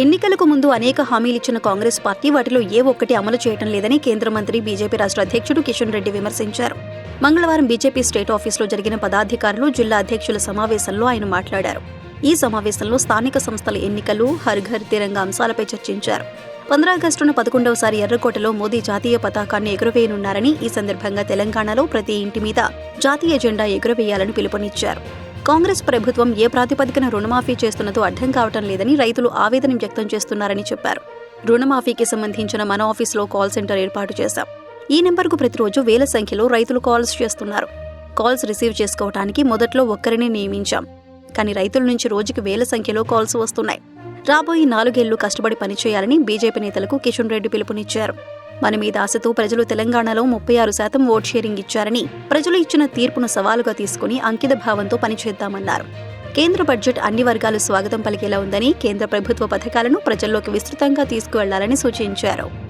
ఎన్నికలకు ముందు అనేక హామీలు ఇచ్చిన కాంగ్రెస్ పార్టీ వాటిలో ఏ ఒక్కటి అమలు చేయటం లేదని కేంద్ర మంత్రి బీజేపీ రాష్ట్ర అధ్యక్షుడు కిషన్ రెడ్డి విమర్శించారు. మంగళవారం బీజేపీ స్టేట్ ఆఫీసులో జరిగిన పదాధికారులు జిల్లా అధ్యక్షుల సమావేశంలో ఆయన మాట్లాడారు. ఈ సమావేశంలో స్థానిక సంస్థల ఎన్నికలు హర్ ఘర్ తిరంగా అంశాలపై చర్చించారు. పంద్రాగస్టున పదకొండవసారి ఎర్రకోటలో మోదీ జాతీయ పతాకాన్ని ఎగురవేయనున్నారని ఈ సందర్భంగా తెలంగాణలో ప్రతి ఇంటి మీద జాతీయ జెండా ఎగురవేయాలని పిలుపునిచ్చారు. కాంగ్రెస్ ప్రభుత్వం ఏ ప్రాతిపదికన రుణమాఫీ చేస్తున్నదో అర్థం కావటం లేదని రైతులు ఆవేదన వ్యక్తం చేస్తున్నారని చెప్పారు. రుణమాఫీకి సంబంధించిన మన ఆఫీసులో కాల్ సెంటర్ ఏర్పాటు చేశాం. ఈ నెంబర్కు ప్రతిరోజు వేల సంఖ్యలో రైతులు కాల్స్ చేస్తున్నారు. కాల్స్ రిసీవ్ చేసుకోవడానికి మొదట్లో ఒక్కరిని నియమించాం. కానీ రైతుల నుంచి రోజుకి వేల సంఖ్యలో కాల్స్ వస్తున్నాయి. రాబోయే నాలుగేళ్ళు కష్టపడి పనిచేయాలని బీజేపీ నేతలకు కిషన్ రెడ్డి పిలుపునిచ్చారు. మన మీద ఆశతో ప్రజలు తెలంగాణలో ముప్పై ఆరు శాతం ఓట్ షేరింగ్ ఇచ్చారని ప్రజలు ఇచ్చిన తీర్పును సవాలుగా తీసుకుని అంకిత భావంతో పనిచేద్దామన్నారు. కేంద్ర బడ్జెట్ అన్ని వర్గాలు స్వాగతం పలికేలా ఉందని కేంద్ర ప్రభుత్వ పథకాలను ప్రజల్లోకి విస్తృతంగా తీసుకువెళ్ళాలని సూచించారు.